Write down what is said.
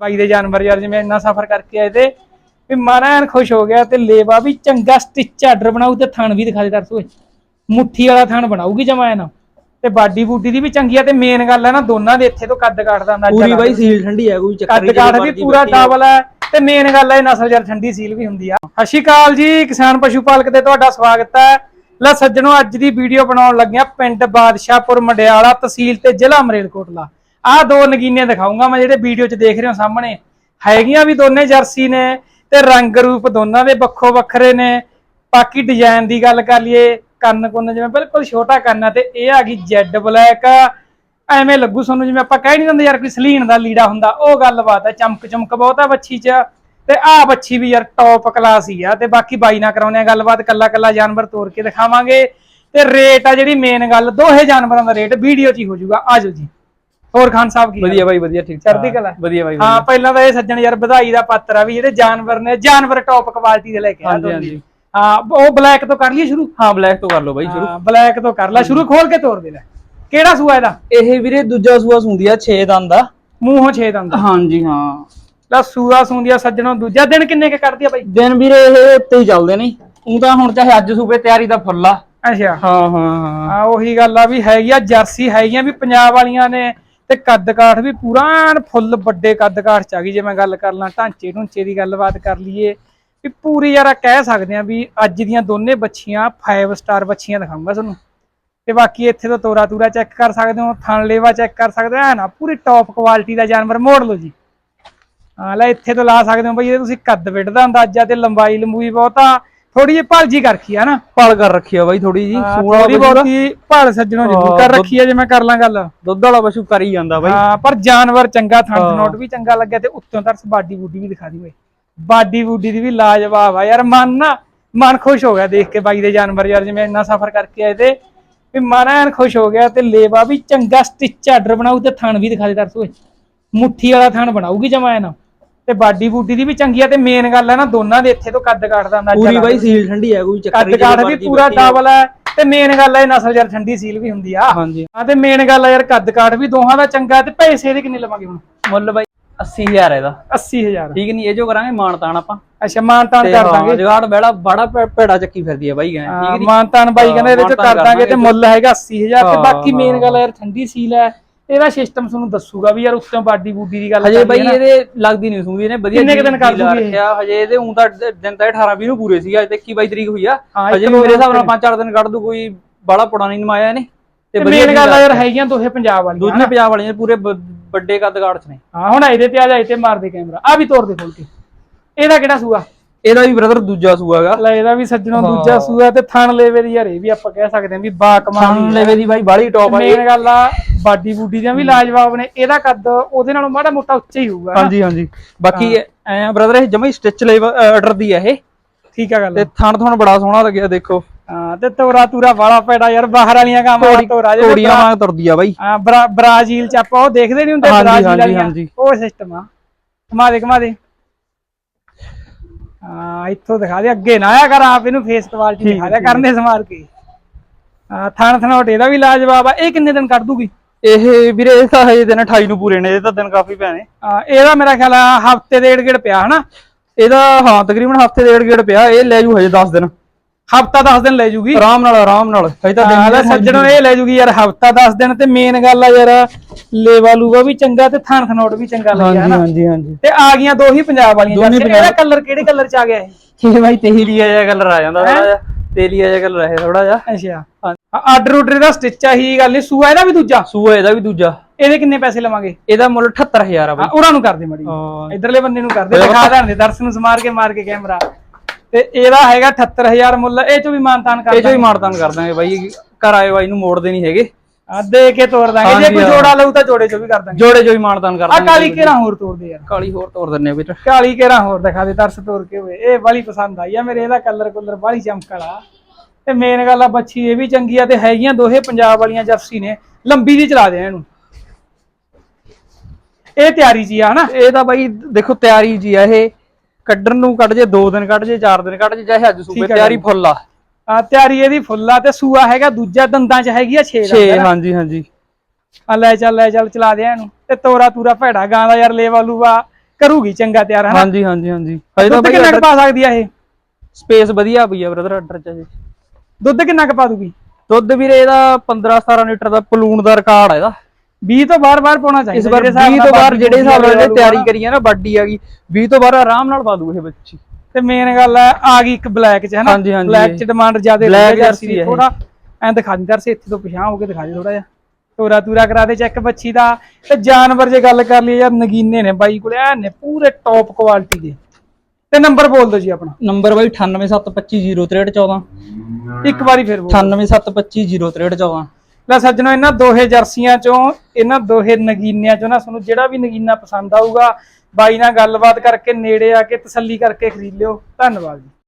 ਬਾਈ ਦੇ ਜਾਨਵਰ ਯਾਰ ਜਿਵੇਂ ਇੰਨਾ ਸਫ਼ਰ ਕਰਕੇ ਆਏ ਤੇ ਵੀ ਮਾਰਾ ਐਨ ਖੁਸ਼ ਹੋ ਗਿਆ ਤੇ ਲੇਵਾ ਵੀ ਚੰਗਾ ਸਟਿਚ ਆਰਡਰ ਬਣਾਉ ਤੇ ਥਣ ਵੀ ਦਿਖਾ ਦੇ ਦਰਸ ਮੁੱਠੀ ਵਾਲਾ ਥਣ ਬਣਾਉਗੀ ਜਮਾ ਨਾ ਤੇ ਬਾਡੀ ਬੂਡੀ ਦੀ ਵੀ ਚੰਗੀ ਆ ਤੇ ਮੇਨ ਗੱਲ ਹੈ ਨਾ ਦੋਨਾਂ ਦੇ ਇੱਥੇ ਤੋਂ ਕੱਦ ਕਾਟਦਾ ਅੰਦਾਜ਼ਾ ਪੂਰੀ ਬਾਈ। ਸੀਲ ਠੰਡੀ ਹੈ ਕੋਈ ਚੱਕਰ ਕੱਦ ਨਹੀਂ ਕਾਠ ਵੀ ਪੂਰਾ ਡਬਲ ਹੈ ਤੇ ਮੇਨ ਗੱਲ ਹੈ ਨਸਲ ਯਾਰ ਠੰਡੀ ਸੀਲ ਵੀ ਹੁੰਦੀ ਆ। ਸਤਿ ਸ਼੍ਰੀ ਅਕਾਲ ਜੀ ਕਿਸਾਨ ਪਸ਼ੂ ਪਾਲਕ ਤੇ ਤੁਹਾਡਾ ਸਵਾਗਤ ਹੈ। ਲੈ ਸੱਜਣੋ ਅੱਜ ਦੀ ਵੀਡੀਓ ਬਣਾਉਣ ਲੱਗਿਆ ਪਿੰਡ ਬਾਦਸ਼ਾਹਪੁਰ ਮੰਡਿਆਲਾ ਤਹਿਸੀਲ ਤੇ ਜ਼ਿਲ੍ਹਾ ਮਰੇਲਕੋਟਲਾ। ਆਹ ਦੋ ਨਗੀਨੇ ਦਿਖਾਉਂਗਾ ਮੈਂ ਜਿਹੜੇ ਵੀਡੀਓ 'ਚ ਦੇਖ ਰਹੇ ਹੋ ਸਾਹਮਣੇ। ਹੈਗੀਆਂ ਵੀ ਦੋਨੇ ਜਰਸੀ ਨੇ ਤੇ ਰੰਗ ਰੂਪ ਦੋਨਾਂ ਦੇ ਵੱਖੋ ਵੱਖਰੇ ਨੇ। ਬਾਕੀ ਡਿਜ਼ਾਈਨ ਦੀ ਗੱਲ ਕਰ ਲਈਏ, ਕੰਨ ਕੁੰਨ ਜਿਵੇਂ ਬਿਲਕੁਲ ਛੋਟਾ ਕੰਨ ਆ ਤੇ ਇਹ ਆ ਗਈ ਜੈਡ ਬਲੈਕ ਐਵੇਂ ਲੱਗੂ ਤੁਹਾਨੂੰ ਜਿਵੇਂ ਆਪਾਂ ਕਹਿ ਨਹੀਂ ਦਿੰਦੇ ਯਾਰ ਕੋਈ ਸਲੀਨ ਦਾ ਲੀੜਾ ਹੁੰਦਾ, ਉਹ ਗੱਲਬਾਤ ਹੈ ਚਮਕ ਚਮਕ ਬਹੁਤ ਆ ਬੱਚੀ 'ਚ। ਤੇ ਆ ਬੱਚੀ ਵੀ ਯਾਰ ਟੌਪ ਕਲਾਸ ਹੀ ਆ ਤੇ ਬਾਕੀ ਬਾਈ ਨਾਲ ਕਰਾਉਣੇ ਆ ਗੱਲਬਾਤ, ਕੱਲਾ ਕੱਲਾ ਜਾਨਵਰ ਤੋੜ ਕੇ ਦਿਖਾਵਾਂਗੇ। ਤੇ ਰੇਟ ਆ ਜਿਹੜੀ ਮੇਨ ਗੱਲ, ਦੋਹੇ ਜਾਨਵਰਾਂ ਦਾ ਰੇਟ ਵੀਡੀਓ 'ਚ ਹੀ ਹੋ ਜਾਊਗਾ। ਆਜੋ ਜੀ। ਹੋਰ ਖਾਨ ਸਾਹਿਬ ਕੀ ਹਾਲ? ਵਧੀਆ ਬਾਈ ਵਧੀਆ ਠੀਕ ਚੜ੍ਹਦੀ ਕਲਾ। ਵਧੀਆ ਬਾਈ ਹਾਂ ਪਹਿਲਾਂ ਤਾਂ ਇਹ ਸੱਜਣ ਯਾਰ ਵਧਾਈ ਦਾ ਪਾਤਰ ਆ ਵੀ ਜਿਹੜੇ ਜਾਨਵਰ ਨੇ ਜਾਨਵਰ ਟੌਪ ਕੁਆਲਿਟੀ ਦੇ ਲੈ ਕੇ ਆ ਹਾਂਜੀ, ਦੋਨੇ। ਹਾਂਜੀ। ਹਾਂ ਉਹ ਬਲੈਕ ਤੋਂ ਕਰ ਲਈਏ ਸ਼ੁਰੂ? ਹਾਂ ਬਲੈਕ ਤੋਂ ਕਰ ਲਓ ਬਾਈ ਸ਼ੁਰੂ। ਹਾਂ ਬਲੈਕ ਤੋਂ ਕਰ ਲੈ ਸ਼ੁਰੂ ਖੋਲ ਕੇ ਤੋੜ ਦੇ ਲੈ। ਕਿਹੜਾ ਸੂਆ ਇਹਦਾ? ਇਹ ਵੀਰੇ ਦੂਜਾ ਸੂਆ ਸੁੰਦੀ ਆ 6 ਦੰਦ ਦਾ ਮੂੰਹੋਂ ਛੇ ਦੰਦ। ਹਾਂਜੀ ਹਾਂ। ਲੈ ਸੂਆ ਸੂੰਦੀਆਂ ਸੱਜਣੋਂ ਦੂਜਾ ਦਿਨ ਕਿੰਨੇ ਕੇ ਕੱਢਦੀ ਆ ਬਾਈ? ਦਿਨ ਵੀਰੇ ਇਹ ਉੱਤੇ ਹੀ ਚੱਲਦੇ ਨੇ। ਉਹ ਤਾਂ ਹੁਣ ਚਾਹੇ ਅੱਜ ਸੂਬੇ ਤਿਆਰੀ ਦਾ ਫੁੱਲ ਆ। ਅੱਛਾ। ਹਾਂ ਹਾਂ ਹਾਂ। ਆ ਉਹੀ ਗੱਲ ਆ ਵੀ ਹੈਗੀ ਆ ਜਰਸੀ ਹੈਗੀਆਂ ਵੀ ਪੰਜਾਬ ਵਾਲੀਆਂ ਨੇ ਤੇ ਕੱਦ ਕਾਠ ਵੀ ਪੂਰਾ ਐਨ ਫੁੱਲ ਵੱਡੇ ਕੱਦ ਕਾਠ ਚ ਆ ਗਈ ਜੇ ਮੈਂ ਗੱਲ ਕਰ ਲਾਂ, ਢਾਂਚੇ ਢੁੰਚੇ ਦੀ ਗੱਲਬਾਤ ਕਰ ਲਈਏ, ਵੀ ਪੂਰੀ ਯਾਰ ਕਹਿ ਸਕਦੇ ਆ ਵੀ ਅੱਜ ਦੀਆਂ ਦੋਨੇ ਬੱਚੀਆਂ 5 ਸਟਾਰ ਬੱਚੀਆਂ ਦਿਖਾਉਂਗਾ ਤੁਹਾਨੂੰ। ਤੇ ਬਾਕੀ ਇੱਥੇ ਤੋਂ ਤੋਰਾ ਤੂਰਾ ਚੈੱਕ ਕਰ ਸਕਦੇ ਹੋ, ਥਣ ਲੇਵਾ ਚੈੱਕ ਕਰ ਸਕਦੇ ਹੋ ਐ ਨਾ ਪੂਰੀ ਟੌਪ ਕੁਆਲਿਟੀ ਦਾ ਜਾਨਵਰ, ਮੋੜ ਲਓ ਜੀ। ਹਾਂ, ਲੈ ਇੱਥੇ ਤੋਂ ਲਾ ਸਕਦੇ ਹੋ ਬਈ ਇਹ ਤੁਸੀਂ ਕੱਦ ਵਿੱਡ ਦਾ ਅੰਦਾਜ਼ਾ ਤੇ ਲੰਬਾਈ ਲੰਬੂਈ ਬਹੁਤਾ ਥੋੜੀ ਜਿਹੀ ਭਲਜੀ ਕਰ ਰੱਖੀ ਆ ਨਾ। ਪਲ ਕਰ ਰੱਖੀ ਆ ਬਾਈ ਥੋੜੀ ਜੀ ਸੂਣ ਥੋੜੀ ਬਹੁਤੀ ਭਲ ਸੱਜਣੋਂ ਜ਼ਰੂਰ ਕਰ ਰੱਖੀ ਹੈ ਜੇ ਮੈਂ ਕਰ ਲਾਂ ਗੱਲ। ਦੁੱਧ ਵਾਲਾ ਪਸ਼ੂ ਕਰ ਹੀ ਜਾਂਦਾ ਬਾਈ। ਹਾਂ ਪਰ ਜਾਨਵਰ ਚੰਗਾ ਥਣ। ਨੋਟ ਵੀ ਚੰਗਾ ਲੱਗਿਆ ਤੇ ਉੱਤੋਂ ਤਰਸ ਬਾਡੀ ਬੂਡੀ ਵੀ ਦਿਖਾ ਦੀ ਓਏ ਬਾਡੀ ਬੂਡੀ ਦੀ ਵੀ ਲਾਜਵਾਬ ਆ ਯਾਰ ਮਨ ਨਾ ਮਨ ਖੁਸ਼ ਹੋ ਗਿਆ ਦੇਖ ਕੇ ਬਾਈ ਦੇ ਜਾਨਵਰ ਯਾਰ ਜਿਵੇਂ ਇੰਨਾ ਸਫ਼ਰ ਕਰਕੇ ਆਏ ਤੇ। ਵੀ ਮਨ ਐਨ ਖੁਸ਼ ਹੋ ਗਿਆ ਤੇ ਲੇਵਾ ਵੀ ਚੰਗਾ ਸਟਿਚ ਆਰਡਰ ਬਣਾਉ ਤੇ ਥਣ ਵੀ ਦਿਖਾ ਦੇ ਤਰਸ ਓਏ। ਮੁੱਠੀ ਵਾਲਾ ਥਣ ਬਣਾਉਗੀ ਜਮਾ ਨਾ ਤੇ ਬਾਡੀ ਬੂਡੀ ਦੀ ਵੀ ਚੰਗੀ ਆ ਤੇ ਮੇਨ ਗੱਲ ਹੈ ਨਾ ਦੋਨਾਂ ਦੇ ਇੱਥੇ ਤੋਂ ਕੱਦ ਕਾਟਦਾ ਅੰਦਾਜ਼ਾ ਪੂਰੀ ਬਾਈ। ਸੀਲ ਠੰਡੀ ਹੈ ਕੋਈ ਚੱਕਰ ਕੱਦ ਨਹੀਂ ਕਾਠ ਵੀ ਪੂਰਾ ਡਬਲ ਹੈ ਤੇ ਮੇਨ ਗੱਲ ਹੈ ਨਸਲ ਯਾਰ ਠੰਡੀ ਸੀਲ ਵੀ ਹੁੰਦੀ ਆ। ਹਾਂਜੀ। ਹਾਂ ਤੇ ਮੇਨ ਗੱਲ ਹੈ ਯਾਰ ਕੱਦ ਕਾਠ ਵੀ ਦੋਹਾਂ ਦਾ ਚੰਗਾ ਤੇ ਪੈਸੇ ਇਹਦੇ ਕਿੰਨੇ ਲਵਾਂਗੇ ਹੁਣ? ਮੁੱਲ ਬਾਈ 80000 ਇਹਦਾ। 80000 ਠੀਕ ਨਹੀਂ ਇਹ ਜੋ ਕਰਾਂਗੇ ਮਾਨਤਾਨ ਆਪਾਂ। ਅੱਛਾ ਮਾਨਤਾਨ ਕਰ ਹਾਂ, ਦਾਂਗੇ। ਜੁਗਾੜ ਬੜਾ ਬੜਾ ਭੇੜਾ ਚੱਕੀ ਫਿਰਦੀ ਆ ਬਾਈ ਐ ਠੀਕ ਨਹੀਂ? ਮਾਨਤਾਨ ਬਾਈ ਕਹਿੰਦੇ ਇਹਦੇ ਚ ਕਰ ਦਾਂਗੇ ਤੇ। ਮੁੱਲ ਹੈਗਾ 80000 ਤੇ ਹਾਂ, ਬਾਕੀ ਮੇਨ ਹਾਂ। ਗੱਲ ਹੈ ਯਾਰ ਠੰਡੀ ਸੀਲ ਹੈ ਇਹਦਾ ਸਿਸਟਮ ਤੁਹਾਨੂੰ ਦੱਸੂਗਾ ਵੀ ਯਾਰ ਉੱਤੋਂ ਬਾਡੀ ਬੂਡੀ ਦੀ ਗੱਲ ਹਜੇ ਬਾਈ। ਇਹਦੇ ਲੱਗਦੀ ਨਹੀਂ ਸੂੰਦੀ ਨੇ ਵਧੀਆ ਕਿੰਨੇ ਦਿਨ ਕਰ ਦੂਗੀ ਹਜੇ ਇਹਦੇ ਉਂ ਤਾਂ ਦਿਨ ਤਾਂ 18 20 ਨੂੰ ਪੂਰੇ ਸੀਗਾ ਅੱਜ ਤੇ 21 22 ਤਰੀਕ ਹੋਈ ਆ। ਹਜੇ ਮੇਰੇ ਹਿਸਾਬ ਨਾਲ ਦਿਨ 5-4 ਦਿਨ ਕੱਢ ਦੂ ਕੋਈ ਬਾਲਾ ਪੁੜਾ ਨਹੀਂ ਨਮਾਇਆ ਇਹਨੇ। ਤੇ ਮੇਨ ਗੱਲ ਹੈ ਯਾਰ। ਹੈਗੀਆਂ ਦੋਹੇ ਪੰਜਾਬ ਵਾਲੀਆਂ ਦੂਜੀਆਂ ਪੰਜਾਬ ਵਾਲੀਆਂ ਪੂਰੇ ਵੱਡੇ ਕੱਦ ਕਾਠ ਚ ਨੇ। ਹਾਂ ਹੁਣ ਇਹਦੇ ਤੇ ਆ ਜਾ ਇੱਥੇ ਮਾਰ ਦੇ ਕੈਮਰਾ ਆ ਵੀ ਤੋੜ ਦੇ ਖੋਲ ਕੇ। ਇਹਦਾ ਕਿਹੜਾ ਸੂਆ? ਇਹਦਾ ਵੀ ਬ੍ਰਦਰ ਦੂਜਾ ਸੂਆਗਾ ਲੈ ਇਹਦਾ ਵੀ ਸੱਜਣੋਂ। ਦੂਜਾ ਸੂਆ ਤੇ ਥਣ ਲੈਵੇ ਦੀ ਯਾਰ ਇਹ ਵੀ ਆਪਾਂ ਕਹਿ ਸਕਦੇ ਹਾਂ ਵੀ ਬਾ ਕਮਾਲ ਖਾਣ ਲੈਵੇ ਦੀ ਬਾਈ ਬਾਲੀ ਟੌਪ ਆ ਇਹ। ਮੇਨ ਗੱਲ ਆ ਬਾਡੀ ਬੂਡੀ ਦੀਆਂ ਵੀ ਲਾਜਵਾਬ ਨੇ ਇਹਦਾ ਕੱਦ ਉਹਦੇ ਨਾਲੋਂ ਮਾੜਾ ਮੋਟਾ ਉੱਚਾ ਹੀ ਹੋਊਗਾ। ਹਾਂਜੀ ਹਾਂਜੀ। ਬਾਕੀ ਐ ਬ੍ਰਦਰ ਇਹ ਜਮਾ ਹੀ ਸਟਿਚ ਲੈਵਲ ਆਰਡਰ ਦੀ ਆ ਇਹ। ਠੀਕ ਆ ਗੱਲ। ਤੇ ਥਣ ਥਣ ਬੜਾ ਸੋਹਣਾ ਲੱਗਿਆ ਦੇਖੋ। ਹਾਂ ਤੇ ਤੋਰਾ ਤੂਰਾ ਵਾਲਾ ਪੈੜਾ ਯਾਰ ਬਾਹਰ ਵਾਲੀਆਂ ਕੰਮ ਵਾਲਾ ਤੋਰਾ ਜਿਹੜੇ ਕੋੜੀਆਂ ਵਾਂਗ ਤੁਰਦੀ ਆ ਬਾਈ। ਹਾਂ ਬਰਾ- ਬ੍ਰਾਜ਼ੀਲ ਚ ਆਪਾਂ ਉਹ ਦੇਖਦੇ ਨਹੀਂ ਹੁੰਦੇ ਬ੍ਰਾਜ਼ੀਲ ਵਾਲੀਆਂ। ਉਹ ਸਿਸਟਮ ਆ। ਘੁਮਾ ਦੇ ਘੁਮਾ ਦੇ। ਹਾਂ ਇੱਥੋਂ ਦਿਖਾ ਦੇ ਅੱਗੇ ਨਾ ਆਇਆ ਕਰ ਆਪ ਇਹਨੂੰ ਫੇਸ ਕੁਆਲਿਟੀ ਠੀਕ, ਦਿਖਾ ਠੀਕ। ਕਰਨੇ ਸਮਾਰ ਕੇ। ਹਾਂ ਥਣ ਥਣੋਟ ਇਹਦਾ ਵੀ ਲਾਜਵਾਬ ਆ ਇਹ ਕਿੰਨੇ ਦਿਨ ਕੱਢ ਦੂਗੀ? ਇਹ ਵੀਰੇ ਇਹ ਤਾਂ ਹਜੇ ਦਿਨ 28 ਨੂੰ ਪੂਰੇ ਨੇ ਇਹ ਤਾਂ ਦਿਨ ਕਾਫੀ ਪੈਣੇ ਹਾਂ, ਇਹਦਾ ਮੇਰਾ ਖਿਆਲ ਆ ਹਫ਼ਤੇ ਦੇ ਏੜ ਪਿਆ ਹਨਾ? ਇਹਦਾ ਹਾਂ ਤਕਰੀਬਨ ਹਫ਼ਤੇ ਡੇਢ ਗੇੜ ਪਿਆ ਇਹ ਲੈ ਜੂ ਹਜੇ 10 ਦਿਨ। ਹਫਤਾ 10 ਦਿਨ ਲੈ ਜੂਗੀ। ਆਰਾਮ ਨਾਲ ਆਰਾਮ ਨਾਲ। ਹਜੇ ਤਾਂ ਦਿਨ ਵੀ ਸੱਜਣੋਂ ਇਹ ਲੈ ਜੂਗੀ ਯਾਰ ਹਫਤਾ 10 ਦਿਨ ਤੇ ਮੇਨ ਗੱਲ ਆ ਯਾਰ ਲੇਵਾ ਲੂਵਾ ਵੀ ਚੰਗਾ ਤੇ ਥਣ ਥਨੋਟ ਵੀ ਚੰਗਾ ਲੱਗਿਆ ਹਨਾ? ਹਾਂਜੀ ਹਾਂਜੀ। ਤੇ ਆ ਗਈਆਂ ਦੋ ਹੀ ਪੰਜਾਬ ਵਾਲੀਆਂ ਜਰਸੀਆਂ। ਇਹਦਾ ਕਲਰ ਕਿਹੜੇ ਕਲਰ ਚ ਆ ਗਿਆ ਇਹ? ਇਹ ਬਾਈ ਤੇਲੀਆ ਜਿਹਾ ਕਲਰ ਆ ਜਾਂਦਾ ਥੋੜਾ ਜਿਹਾ। ਤੇਲੀਆ ਜਿਹਾ ਕਲਰ ਹੈ ਥੋੜਾ ਜਿਹਾ। ਅੱਛਾ। ਆਰਡਰ ਉਡਰ ਦਾ ਸਟਿਚ ਆ ਹੀ ਗੱਲ ਨਹੀਂ ਸੂਆ ਇਹਦਾ ਵੀ ਦੂਜਾ? ਸੂਆ ਇਹਦਾ ਵੀ ਦੂਜਾ। ਇਹਦੇ ਕਿੰਨੇ ਪੈਸੇ ਲਵਾਂਗੇ? ਇਹਦਾ ਮੁੱਲ 78000 ਆ ਬਾਈ। ਉਹਨਾਂ ਨੂੰ ਕਰ ਦੇ ਮੜੀ ਹਾਂ। ਇਧਰਲੇ ਬੰਦੇ ਨੂੰ ਕਰ ਦੇ। ਦਿਖਾ ਦੇਣ ਦੇ ਦਰਸ਼ਨ ਨੂੰ ਸਮਾਰ ਕੇ ਮਾਰ ਕੇ ਕੈਮਰਾ। ਤੇ ਇਹਦਾ ਹੈਗਾ 78000 ਮੁੱਲ ਇਹ ਚੋਂ ਵੀ ਮਾਨਤਾਨ ਕਰ ਇਹ ਚੋਂ ਹੀ ਮਾਰਤਾਨ ਕਰ ਦਾਂਗੇ ਬਾਈ ਘਰ ਆਏ ਬਾਈ ਨੂੰ ਮੋੜਦੇ ਨਹੀਂ ਹੈਗੇ। ਆ ਦੇ ਕੇ ਤੋੜ ਦਾਂਗੇ ਜੇ ਕੋਈ। ਜੋੜਾ ਲਊ ਤਾਂ ਜੋੜੇ ਚੋਂ ਵੀ ਕਰ ਦਾਂਗੇ। ਜੋੜੇ ਚੋਂ ਹੀ ਮਾਰਤਾਨ ਕਰ ਆ ਦਾਂਗੇ। ਕਾਲੀ ਕੇਰਾ ਹੋਰ ਤੋੜ ਦੇ ਯਾਰ? ਕਾਲੀ ਹੋਰ ਤੋੜ ਦਿੰਨੇ ਆ ਵੀਰ ਕਾਲੀ ਕੇਰਾ ਹੋਰ ਦਿਖਾ ਦੇ ਤਰਸ ਤੋੜ ਕੇ ਹੋਏ। ਇਹ ਬੜੀ ਪਸੰਦ ਆਈ ਆ ਮੇਰੇ ਇਹਦਾ ਕਲਰ ਕੁਲਰ ਬੜੀ ਚਮਕ ਵਾਲਾ। ਤੇ ਮੇਨ ਗੱਲ ਆ ਬੱਚੀ ਇਹ ਵੀ ਚੰਗੀ ਆ ਤੇ ਹੈਗੀਆਂ ਦੋਹੇ ਪੰਜਾਬ ਵਾਲੀਆਂ ਜਰਸੀ ਨੇ। ਲੰਬੀ ਦੀ ਚਲਾ ਦੇ ਇਹਨੂੰ। ਇਹ ਤਿਆਰੀ ਜੀ ਆ ਹਨਾ? ਇਹ ਤਾਂ ਬਾਈ ਦੇਖੋ ਤਿਆਰੀ ਜੀ ਆ ਇਹ। ਕੱਢਣ ਨੂੰ ਕੱਢ ਜੇ 2 ਦਿਨ ਕੱਢ ਜੇ 4 ਦਿਨ ਕੱਢ ਜੇ ਚਾਹੇ ਅੱਜ ਸੂਬੇ ਆ ਤਿਆਰੀ। ਫੁੱਲ ਆ। ਆ ਤਿਆਰੀ ਇਹਦੀ ਫੁੱਲਾ ਤੇ ਸੂਆ ਹੈਗਾ ਦੂਜਾ ਦੰਦਾਂ 'ਚ ਹੈਗੀ ਆ 6 6 ਦਾ ਹਾਂਜੀ ਹਾਂਜੀ। ਆ ਲੈ ਚੱਲ ਲੈ ਚੱਲ ਚਲਾ ਦੇ ਇਹਨੂੰ। ਤੇ ਤੋਰਾ ਤੂਰਾ ਭੈੜਾ ਗਾਂ ਦਾ ਯਾਰ ਲੇਵਾ ਲੂਵਾ ਕਰੂਗੀ ਚੰਗਾ ਤਿਆਰ ਹਨਾ? ਹਾਂਜੀ ਹਾਂਜੀ ਹਾਂਜੀ। ਹਜੇ ਤਾਂ ਕਿੰਨਾ ਕੁ ਪਾ ਸਕਦੀ ਆ ਇਹ? ਸਪੇਸ ਵਧੀਆ ਪਈ ਆ ਬ੍ਰਦਰ ਆਰਡਰ ਚ ਦੁੱਧ ਕਿੰਨਾ ਕੁ ਪਾ ਦੂਗੀ? ਦੁੱਧ ਵੀਰੇ ਇਹਦਾ 15 17 ਲੀਟਰ ਦਾ ਪਲੂਣ ਦਾ ਰਿਕਾਰਡ ਹੈ ਇਹਦਾ। 20 ਤੋਂ ਬਾਰ-ਬਾਰ ਪਾਉਣਾ ਚਾਹੀਦਾ ਇਸ ਵਾਰ ਜਿਹੜੇ ਹਿਸਾਬ 20 ਨਾਲ ਤੋਂ ਬਾਕੀ ਜਿਹੜੇ ਹਿਸਾਬ ਨਾਲ ਇਹਨੇ ਤਿਆਰੀ ਆ। ਕਰੀ ਹੈ ਨਾ ਬਾਡੀ ਆ ਗਈ 20 ਤੋਂ ਬਾਅਦ ਆਰਾਮ ਨਾਲ ਪਾ ਦੂ ਇਹ ਬੱਚੀ। ਤੇ ਮੇਨ ਗੱਲ ਹੈ ਆ ਗਈ ਇੱਕ ਬਲੈਕ ਚ ਹਾਂਜੀ, ਹਾਂਜੀ। ਬਲੈਕ ਚ ਡਿਮਾਂਡ ਜ਼ਿਆਦਾ Black ਜਰਸੀ ਹੈ। ਥੋੜਾ ਐਂ ਦਿਖਾ ਦਿੰਦਾ ਸੀ ਇੱਥੇ ਤੋਂ ਪਿਛਾਂ ਹੋ ਕੇ ਦਿਖਾ ਦੇ ਥੋੜਾ ਜਿਹਾ। ਤੋਰਾ ਤੂਰਾ ਕਰਾ ਦੇ ਚੈੱਕ ਬੱਚੀ ਦਾ। ਤੇ ਜਾਨਵਰ ਜੇ ਗੱਲ ਕਰ ਲਈ ਯਾਰ ਨਗੀਨੇ ਨੇ ਬਾਈ ਕੋਲੇ ਐ ਨੇ ਪੂਰੇ ਟੌਪ ਕੁਆਲਿਟੀ ਦੇ। ਤੇ ਨੰਬਰ ਬੋਲ ਦਿਓ ਜੀ ਆਪਣਾ। ਨੰਬਰ ਬਾਈ 9872506314 ਇੱਕ ਵਾਰੀ ਫਿਰ ਬੋਲ 9872506314 ਲੈ ਸੱਜਣੋ, ਇਹਨਾਂ ਦੋਹੇ ਜਰਸੀਆਂ ਚੋਂ, ਇਹਨਾਂ ਦੋਹੇ ਨਗੀਨਿਆਂ ਚੋਂ ਨਾ ਤੁਹਾਨੂੰ ਜਿਹੜਾ ਵੀ ਨਗੀਨਾ ਪਸੰਦ ਆਊਗਾ, ਬਾਈ ਨਾਲ ਗੱਲਬਾਤ ਕਰਕੇ ਨੇੜੇ ਆ ਕੇ ਤਸੱਲੀ ਕਰਕੇ ਖਰੀਦ ਲਿਓ। ਧੰਨਵਾਦ ਜੀ।